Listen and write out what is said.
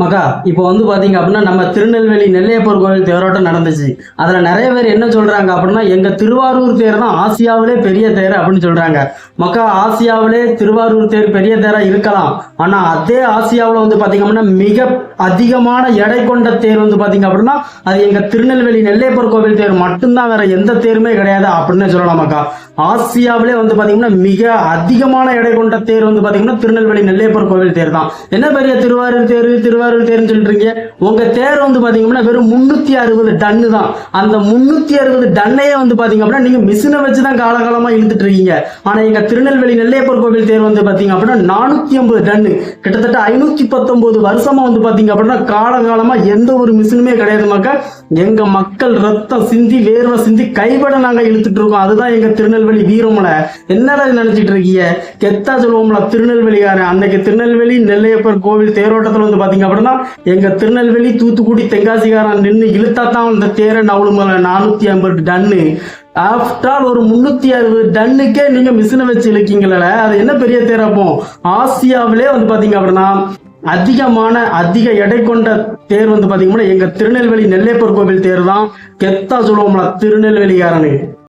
மக்கா இப்போ வந்து பாத்தீங்க அப்படின்னா நம்ம திருநெல்வேலி நெல்லையப்பர் கோவில் தேரோட்டம் நடந்துச்சு. அதுல நிறைய பேர் என்ன சொல்றாங்க அப்படின்னா எங்க திருவாரூர் தேர் தான் ஆசியாவிலே பெரிய தேர் அப்படின்னு சொல்றாங்க. மக்கா ஆசியாவிலே திருவாரூர் தேர் பெரிய தேரா இருக்கலாம். ஆனா அதே ஆசியாவில் வந்து பாத்தீங்க அப்படின்னா மிக அதிகமான எடை கொண்ட தேர் வந்து பாத்தீங்க அப்படின்னா அது எங்க திருநெல்வேலி நெல்லையப்பர் கோவில் தேர் மட்டும்தான் வேற எந்த தேருமே கிடையாது அப்படின்னு சொல்லலாம் மக்கா ஆசியாவிலே வந்து பாத்தீங்கன்னா மிக அதிகமான எடை கொண்ட தேர் வந்து பாத்தீங்கன்னா திருநெல்வேலி நெல்லையப்பர் கோவில் தேர் தான். என்ன பெரிய திருவாரூர் தேர் திருவாரூர் தேர்னு சொல்றீங்க உங்க தேர் வந்து பாத்தீங்கன்னா வெறும் முன்னூத்தி அறுபது டன்னு தான். அந்த முன்னூத்தி அறுபது டன்னையே வந்து பாத்தீங்க அப்படின்னா நீங்க மிஷினை வச்சுதான் காலகாலமா இழுத்துட்டு இருக்கீங்க. ஆனா எங்க திருநெல்வேலி நெல்லையப்பர் கோவில் தேர் வந்து பாத்தீங்க அப்படின்னா நானூத்தி ஐம்பது டன்னு கிட்டத்தட்ட ஐநூத்தி பத்தொன்பது வருஷமா வந்து பாத்தீங்க அப்படின்னா காலகாலமா எந்த ஒரு மிஷினுமே கிடையாது மக்கள் எங்க மக்கள் ரத்தம் சிந்தி வேர்வை சிந்தி கைவிட நாங்க இழுத்துட்டு இருக்கோம். அதுதான் எங்க திருநெல்வேலி வீரமலை. என்னடா நினைச்சிட்டு இருக்கீங்க? கெத்தா சொல்லுவோம்ல திருநெல்வேலிக்காரன். அன்னைக்கு திருநெல்வேலி நெல்லையப்பர் கோவில் தேரோட்டத்துல வந்து பாத்தீங்க அப்படின்னா எங்க திருநெல்வேலி தூத்துக்குடி தென்காசிக்காரன் நின்று இழுத்தா தான் இந்த தேரை நவளுமலை நானூத்தி ஐம்பது டன்னு. ஆஃப்டர் ஆல் ஒரு முன்னூத்தி அறுபது டன்னுக்கே நீங்க மிஷினை வச்சு இழுக்கீங்களே அது என்ன பெரிய தேரப்போம் ஆசியாவிலே வந்து பாத்தீங்க அப்படின்னா அதிகமான அதிக எடை கொண்ட தேர் வந்து பாத்தீங்கன்னா எங்க திருநெல்வேலி நெல்லையப்பர் கோவில் தேர் தான் கெத்தா சொல்லுவோம்ல திருநெல்வேலிக்காரனுக்கு.